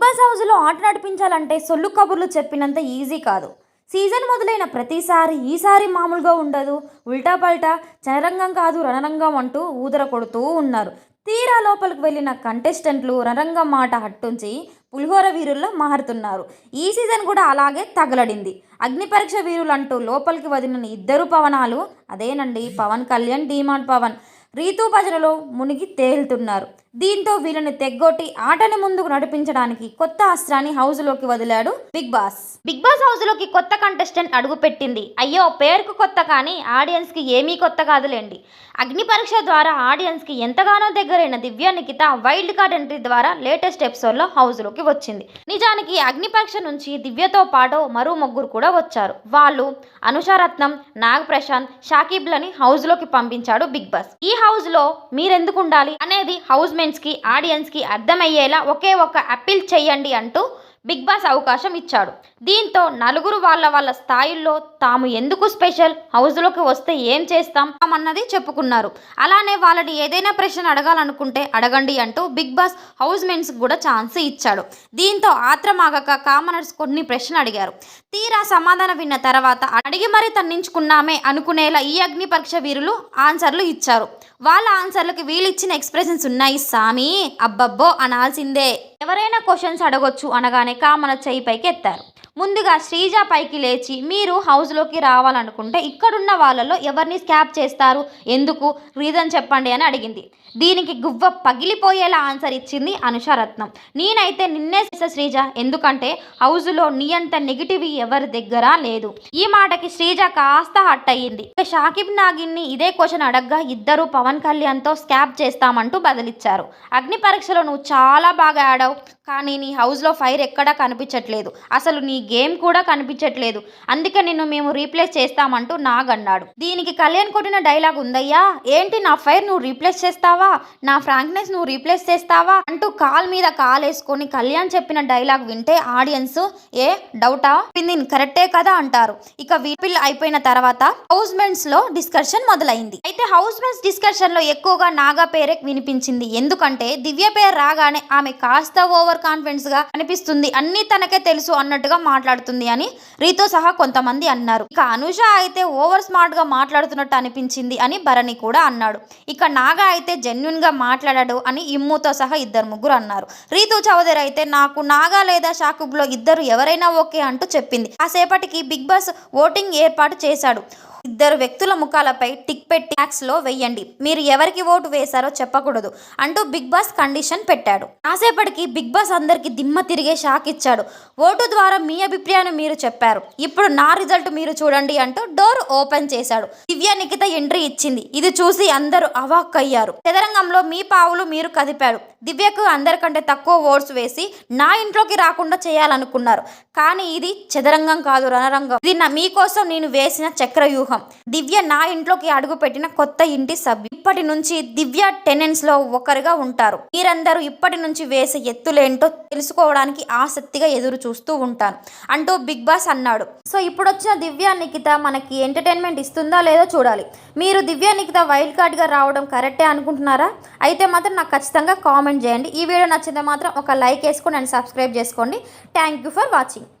Boss హౌస్లో ఆట నడిపించాలంటే సొల్లు కబుర్లు చెప్పినంత ఈజీ కాదు. సీజన్ మొదలైన ప్రతిసారి ఈసారి మామూలుగా ఉండదు. ఉల్టా పల్టా చనరంగం కాదు రణరంగం అంటూ ఊదర కొడుతూ ఉన్నారు. తీరా లోపలికి వెళ్ళిన కంటెస్టెంట్లు రణరంగం మాట హట్టుంచి పులిహోర వీరుల్లో మారుతున్నారు. ఈ సీజన్ కూడా అలాగే తగలడింది. అగ్నిపరీక్ష వీరులు అంటూ లోపలికి వదిలిన ఇద్దరు పవనాలు అదేనండి పవన్ కళ్యాణ్ డిమాండ్ పవన్ రీతు భజనలో మునిగి తేలుతున్నారు. దీంతో వీళ్ళని తెగ్గొట్టి ఆటని ముందుకు నడిపించడానికి కొత్త అస్త్రాన్ని హౌస్లోకి వదిలాడు బిగ్ బాస్. బిగ్ బాస్ హౌస్లోకి కొత్త కంటెస్టెంట్ అడుగు పెట్టింది. అయ్యో పేరుకు కొత్త కానీ ఆడియన్స్కి ఏమీ కొత్త కాదులేండి. అగ్ని పరీక్ష ద్వారా ఆడియన్స్కి ఎంతగానో దగ్గరైన Divya Nikhita wild card entry ద్వారా లేటెస్ట్ ఎపిసోడ్లో హౌస్లోకి వచ్చింది. నిజానికి అగ్ని పరీక్ష నుంచి దివ్యతో పాటు మరో ముగ్గురు కూడా వచ్చారు. వాళ్ళు అనుషారత్నం నాగ్ ప్రశాంత్ షాకీబ్లని హౌస్లోకి పంపించాడు బిగ్ బాస్. ఈ హౌస్లో మీరెందుకు ఉండాలి? అనేది హౌస్ కి ఆడియన్స్కి అర్థమయ్యేలా ఒకే ఒక్క అప్పీల్ చేయండి అంటూ బిగ్ బాస్ అవకాశం ఇచ్చాడు. దీంతో నలుగురు వాళ్ళ వాళ్ళ స్థాయిల్లో తాము ఎందుకు స్పెషల్? హౌస్లోకి వస్తే ఏం చేస్తాం? అన్నది చెప్పుకున్నారు. అలానే వాళ్ళని ఏదైనా ప్రశ్న అడగాలనుకుంటే అడగండి అంటూ బిగ్ బాస్ హౌస్ మెన్స్ కూడా ఛాన్స్ ఇచ్చాడు. దీంతో ఆత్రమాగక కామనర్స్ కొన్ని ప్రశ్నలు అడిగారు. తీరా సమాధానం విన్న తర్వాత అడిగి మరీ తన్నించుకున్నామే అనుకునేలా ఈ అగ్ని పరీక్ష వీరులు ఆన్సర్లు ఇచ్చారు. వాళ్ళ ఆన్సర్లకు వీళ్ళిచ్చిన ఎక్స్ప్రెషన్స్ ఉన్నాయి సామి! అబ్బబ్బో! అనాల్సిందే! ఎవరైనా క్వశ్చన్స్ అడగొచ్చు అనగానే కామన చెయ్యి పైకి ఎత్తారు. ముందుగా శ్రీజ పైకి లేచి మీరు హౌస్లోకి రావాలనుకుంటే ఇక్కడున్న వాళ్ళలో ఎవరిని స్కాప్ చేస్తారు? ఎందుకు? రీజన్ చెప్పండి అని అడిగింది. దీనికి గువ్వ పగిలిపోయేలా ఆన్సర్ ఇచ్చింది అనుషారత్నం. నేనైతే నిన్నే శ్రీజ. ఎందుకంటే హౌస్లో నీ అంత నెగిటివ్ ఎవరి దగ్గర లేదు. ఈ మాటకి శ్రీజ కాస్త హట్ అయ్యింది. షాకిబ్ నాగిన్ని ఇదే క్వశ్చన్ అడగ్గా ఇద్దరు పవన్ కళ్యాణ్తో స్కాప్ చేస్తామంటూ బదిలిచ్చారు. అగ్ని పరీక్షలో నువ్వు చాలా బాగా ఆడావు కానీ నీ హౌస్లో ఫైర్ ఎక్కడా కనిపించట్లేదు. అసలు నీ గేమ్ కూడా కనిపించట్లేదు. అందుకే నిన్ను మేము రీప్లేస్ చేస్తామంటూ నాగ్ అన్నాడు. దీనికి కళ్యాణ్ కొట్టిన డైలాగ్ ఉందయ్యా. ఏంటి నా ఫైర్ నువ్వు రీప్లేస్ చేస్తావా? నా ఫ్రాంక్నెస్ నువ్వు రీప్లేస్ చేస్తావా? అంటూ కాల్ మీద కాల్ వేసుకొని కళ్యాణ్ చెప్పిన డైలాగ్ వింటే ఆడియన్స్ ఏ డౌటా పింది కరెక్టే కదా అంటారు. ఇక వీపిల్ అయిపోయిన తర్వాత హౌస్ మెంట్స్లో డిస్కషన్ మొదలైంది. అయితే హౌస్ మెంట్స్ డిస్కషన్లో ఎక్కువగా నాగా పేరే వినిపించింది. ఎందుకంటే దివ్య పేరు రాగానే ఆమె కాస్త ఓవర్ కాన్ఫిడెన్స్గా అనిపిస్తుంది. అన్ని తనకే తెలుసు అన్నట్టుగా మాట్లాడుతుంది అని రీతో సహా కొంతమంది అన్నారు. ఇక అనుష అయితే ఓవర్ స్మార్ట్గా మాట్లాడుతున్నట్టు అనిపించింది అని భరణి కూడా అన్నాడు. ఇక నాగా అయితే జెన్యున్గా మాట్లాడాడు అని ఇమ్ముతో సహా ఇద్దరు ముగ్గురు అన్నారు. రీతు చౌదరి అయితే నాకు నాగా లేదా షాకుబ్లో ఇద్దరు ఎవరైనా ఓకే అంటూ చెప్పింది. కాసేపటికి బిగ్ బాస్ ఓటింగ్ ఏర్పాటు చేశాడు. ఇద్దరు వ్యక్తుల ముఖాలపై టిక్ పెట్టి ట్యాక్స్లో వెయ్యండి. మీరు ఎవరికి ఓటు వేశారో చెప్పకూడదు అంటూ బిగ్ బాస్ కండిషన్ పెట్టాడు. కాసేపటికి బిగ్ బాస్ అందరికి దిమ్మ తిరిగే షాక్ ఇచ్చాడు. ఓటు ద్వారా మీ అభిప్రాయాన్ని మీరు చెప్పారు. ఇప్పుడు నా రిజల్ట్ మీరు చూడండి అంటూ డోర్ ఓపెన్ చేశాడు. దివ్య నిఖిత ఎంట్రీ ఇచ్చింది. ఇది చూసి అందరూ అవాక్కయ్యారు చదరంగంలో మీ పావులు మీరు కదిపాడు. దివ్యకు అందరికంటే తక్కువ ఓట్స్ వేసి నా ఇంట్లోకి రాకుండా చేయాలనుకున్నారు. కానీ ఇది చదరంగం కాదు రణరంగం. ఇది నా మీకోసం నేను వేసిన చక్రవ్యూహం. దివ్య నా ఇంట్లోకి అడుగుపెట్టిన కొత్త ఇంటి సభ్యు ఇప్పటి నుంచి దివ్య టెనెన్స్లో ఒకరుగా ఉంటారు. మీరందరూ ఇప్పటి నుంచి వేసే ఎత్తులేంటో తెలుసుకోవడానికి ఆసక్తిగా ఎదురు చూస్తూ ఉంటాను అంటూ బిగ్ బాస్ అన్నాడు. సో ఇప్పుడు వచ్చిన దివ్య నిఖిత మనకి ఎంటర్టైన్మెంట్ ఇస్తుందా లేదో చూడాలి. మీరు దివ్య నిఖిత వైల్డ్ కార్డ్గా రావడం కరెక్టే అనుకుంటున్నారా? అయితే మాత్రం నాకు ఖచ్చితంగా కామెంట్ చేయండి. ఈ వీడియో నచ్చితే మాత్రం ఒక లైక్ వేసుకొని అండ్ సబ్స్క్రైబ్ చేసుకోండి. Thank you for watching